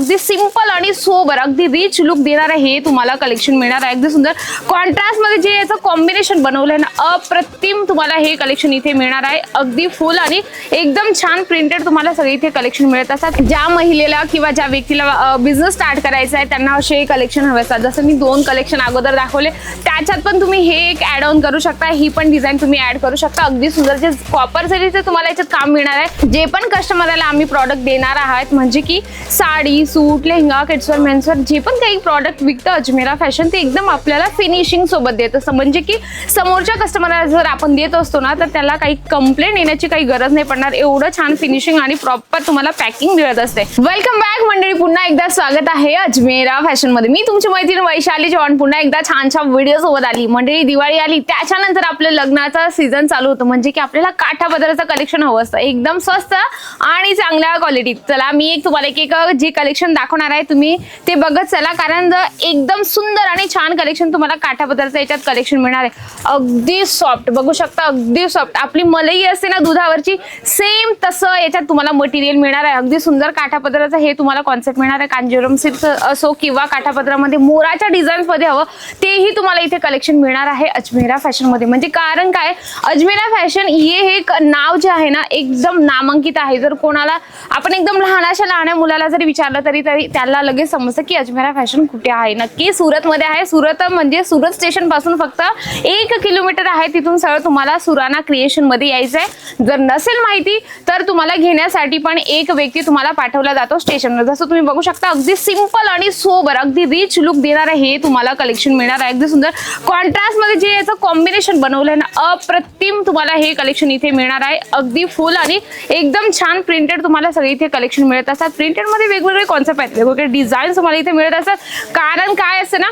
अगदी सिंपल आणि सोबर अगदी रिच लुक देणार आहे हे तुम्हाला कलेक्शन मिळणार आहे. अगदी सुंदर. कॉन्ट्रास्टमध्ये जे याचं कॉम्बिनेशन बनवलं आहे ना अप्रतिम तुम्हाला हे कलेक्शन इथे मिळणार आहे. अगदी फुल आणि एकदम छान प्रिंटेड तुम्हाला सगळे इथे कलेक्शन मिळत असतात. ज्या महिलेला किंवा ज्या व्यक्तीला बिझनेस स्टार्ट करायचा आहे त्यांना असे कलेक्शन हवे असतात. जसं मी दोन कलेक्शन अगोदर दाखवले त्याच्यात पण तुम्ही हे एक ऍड ऑन करू शकता. ही पण डिझाईन तुम्ही ऍड करू शकता. अगदी सुंदर जे कॉपर सिरीजचे तुम्हाला याच्यात काम मिळणार आहे जे पण कस्टमरला आम्ही प्रॉडक्ट देणार आहात म्हणजे की साडी सूट लेहंगा किड्सवर मेन्सवर जे पण काही प्रॉडक्ट विकतं अजमेरा फॅशन ते एकदम आपल्याला फिनिशिंग सोबत देत. असतं म्हणजे की समोरच्या कस्टमरला जर आपण देत असतो ना तर त्याला काही कंप्लेंट येण्याची काही गरज नाही पडणार. एवढं छान फिनिशिंग आणि प्रॉपर तुम्हाला पॅकिंग मिळत असते. वेलकम बॅक मंडळी. पुन्हा एकदा स्वागत आहे अजमेरा फॅशनमध्ये. मी तुमची मैत्रीण वैशाली चव्हाण पुन्हा एकदा छान व्हिडिओ सोबत आली. मंडळी दिवाळी आली. त्याच्यानंतर आपलं लग्नाचा सीझन चालू होतं. म्हणजे की आपल्याला काठा बदलाचं कलेक्शन हवं असतं. एकदम स्वस्त आणि चांगल्या क्वालिटीत चला मी एक तुम्हाला एक एक जे कलेक्शन दाखवणार आहे तुम्ही. ते बघत चला कारण एकदम सुंदर आणि छान कलेक्शन तुम्हाला काठा याच्यात कलेक्शन मिळणार आहे. अगदी सॉफ्ट बघू शकता अगदी सॉफ्ट आपली मलई असते ना दुधावरची सेम तसं याच्यात तुम्हाला मटेरियल मिळणार आहे. अगदी सुंदर काठापदराचं हे तुम्हाला कॉन्सेप्ट मिळणार आहे. कांजीवरम सिल्क असो किंवा काठापदरामध्ये मोराच्या डिझाईन्समध्ये हवं तेही तुम्हाला इथे कलेक्शन मिळणार आहे अजमेरा फॅशनमध्ये. म्हणजे कारण काय? अजमेरा फॅशन हे एक नाव जे आहे ना एकदम नामांकित आहे. जर कोणाला आपण एकदम लहानाशा लहान मुलाला जरी विचारलं तरी तरी त्याला लगेच समजतं की अजमेरा फॅशन कुठे आहे. नक्की सुरतमध्ये आहे. सुरत म्हणजे सुरत स्टेशनपासून फक्त एक किलोमीटर आहे. तिथून सरळ तुम्हाला सुराना क्रिएशनमध्ये यायचं आहे जर नसेल माहिती तर तुम्हाला घेण्यासाठी पण एक व्यक्ती तुम्हाला पाठवला जातो स्टेशनवर जसं तुम्ही बघू शकता अगदी सिंपल आणि सोबर अगदी रिच लुक देणार आहे हे तुम्हाला कलेक्शन मिळणार आहे. अगदी सुंदर. कॉन्ट्रास्टमध्ये जे याचं कॉम्बिनेशन बनवलंय ना अप्रतिम तुम्हाला हे कलेक्शन इथे मिळणार आहे. अगदी फुल आणि एकदम छान प्रिंटेड तुम्हाला सगळे इथे कलेक्शन मिळत असतात. प्रिंटेडमध्ये वेगवेगळे कॉन्सेप्ट आहेत. वेगवेगळे डिझाईन तुम्हाला इथे मिळत असतात. कारण काय असतं ना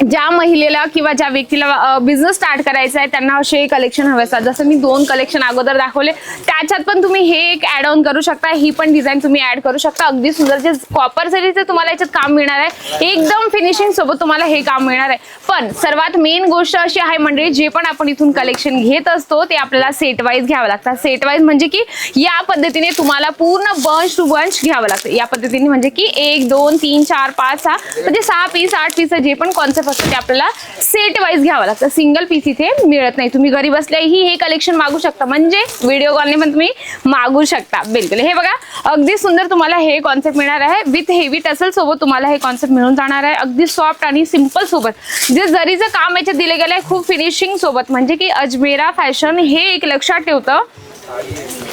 ज्या महिलेला किंवा ज्या व्यक्तीला बिझनेस स्टार्ट करायचा आहे त्यांना असे कलेक्शन हवे असतात. जसं मी दोन कलेक्शन अगोदर दाखवले त्याच्यात पण तुम्ही हे एक ऍड ऑन करू शकता. ही पण डिझाईन तुम्ही ऍड करू शकता. अगदी सुंदर. जे कॉपर सिरीजचे तुम्हाला याच्यात काम मिळणार आहे एकदम फिनिशिंग सोबत तुम्हाला हे काम मिळणार आहे. पण सर्वात मेन गोष्ट अशी आहे मंडळी जे पण आपण इथून कलेक्शन घेत असतो ते आपल्याला सेट वाईज घ्यावं लागतं. सेट वाईज म्हणजे की या पद्धतीने तुम्हाला पूर्ण बंच टू बंच घ्यावं लागतं. या पद्धतीने म्हणजे की एक दोन तीन चार पाच सहा म्हणजे सहा पीस आठ पीस जे पण कॉन्सेप्ट फक्त ते आपल्याला सेट वाईज घ्यावं लागतं. सिंगल पीस इथे मिळत नाही. तुम्ही घरी बसल्याही हे कलेक्शन मागू शकता. म्हणजे व्हिडिओ कॉलने पण तुम्ही मागू शकता. बिलकुल. हे बघा अगदी सुंदर तुम्हाला हे कॉन्सेप्ट मिळणार आहे. विथ हेवी टसल सोबत तुम्हाला हे कॉन्सेप्ट मिळून जाणार आहे. अगदी सॉफ्ट आणि सिंपल सोबत. जे जरीचं काम याच्यात दिलं गेलं आहे खूप फिनिशिंग सोबत. म्हणजे की अजमेरा फॅशन हे एक लक्षात ठेवतं.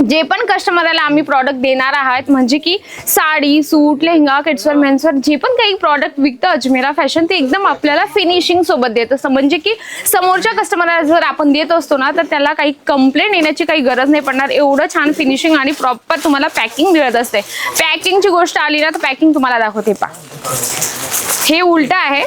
जे पण कस्टमरला आम्ही प्रॉडक्ट देणार आहात म्हणजे की साडी सूट लेहंगा किड्सवर मेन्सवर जे पण काही प्रॉडक्ट विकतं अजमेरा फॅशन ते एकदम आपल्याला फिनिशिंग सोबत देत असतं. म्हणजे की समोरच्या कस्टमरला जर आपण देत असतो ना तर त्याला काही कंप्लेंट येण्याची काही गरज नाही पडणार. एवढं छान फिनिशिंग आणि प्रॉपर तुम्हाला पॅकिंग मिळत असते. पॅकिंगची गोष्ट आली ना तर पॅकिंग तुम्हाला दाखवते पा हे उलट आहे.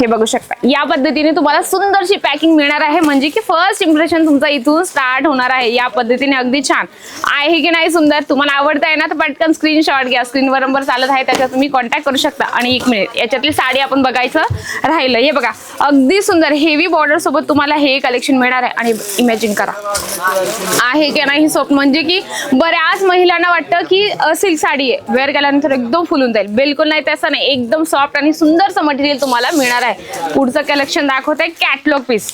हे बघू शकता. या पद्धतीने तुम्हाला सुंदरशी पॅकिंग मिळणार आहे. म्हणजे की फर्स्ट इम्प्रेशन तुमचा इथून स्टार्ट होणार आहे. या पद्धतीने अगदी छान. आहे की नाही सुंदर? तुम्हाला आवडत आहे ना तर पटकन स्क्रीनशॉट घ्या. स्क्रीनवर नंबर चालत आहे त्याच्यात तुम्ही कॉन्टॅक्ट करू शकता. आणि एक मिनिट याच्यातली साडी आपण बघायचं राहिलं. हे बघा. अगदी सुंदर. हेवी बॉर्डर सोबत तुम्हाला हे कलेक्शन मिळणार आहे. आणि इमॅजिन करा. आहे की नाही सोप म्हणजे की बऱ्याच महिलांना वाटतं की सिल्क साडी आहे. वेअर केल्यानंतर एकदम फुलून जाईल. बिलकुल नाही तसं नाही. एकदम सॉफ्ट आणि सुंदरचं मटेरियल तुम्हाला मिळणार आहे. पुढचं कलेक्शन दाखवत आहे कॅटलॉग पीस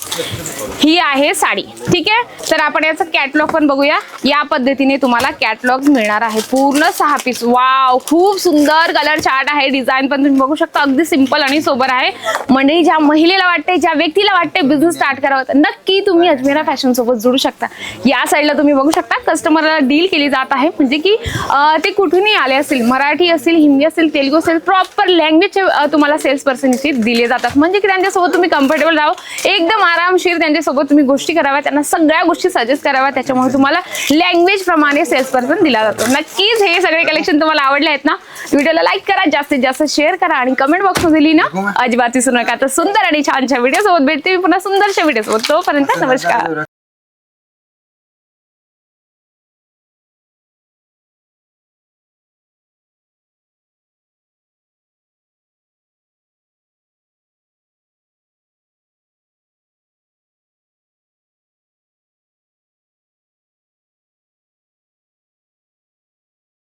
ही आहे साडी. ठीक आहे? तर आपण याचं कॅटलॉग पण बघूया. या पद्धतीने तुम्हाला कॅटलॉग मिळणार आहे. पूर्ण सहा पीस वाव खूप सुंदर कलर चार्ट आहे. डिझाईन पण तुम्ही बघू शकता. अगदी सिंपल आणि सोबर आहे. म्हणजे ज्या महिला महिलेला वाटते ज्या व्यक्तीला वाटते बिझनेस स्टार्ट करावं नक्की तुम्ही अजमेरा फॅशन सोबत जोडू शकता. या साईडला तुम्ही बघू शकता कस्टमरला डील केली जात आहे. म्हणजे की ते कुठूनही आले असतील मराठी असेल हिंदी असेल तेलुगू असेल प्रॉपर लँग्वेजचे तुम्हाला सेल्स पर्सन इथे दिले जातात. म्हणजे की त्यांच्यासोबत तुम्ही कम्फर्टेबल राहो. एकदम आरामशीर त्यांच्यासोबत तुम्ही गोष्टी कराव्या त्यांना सगळ्या गोष्टी सजेस्ट कराव्या त्याच्यामुळे तुम्हाला लँग्वेज प्रमाणे सेल्स पर्सन दिला जातो. नक्कीच हे सगळे कलेक्शन तुम्हाला आवडले आहेत ना? व्हिडिओला लाईक करा जास्तीत जास्त शेअर करा आणि कमेंट बॉक्समध्ये लिहिणं. अजिबात विसरू नका. तर सुंदर आणि छानशा व्हिडिओ सोबत भेटते. मी पुन्हा सुंदरशा व्हिडिओ सोबत. तोपर्यंत नमस्कार.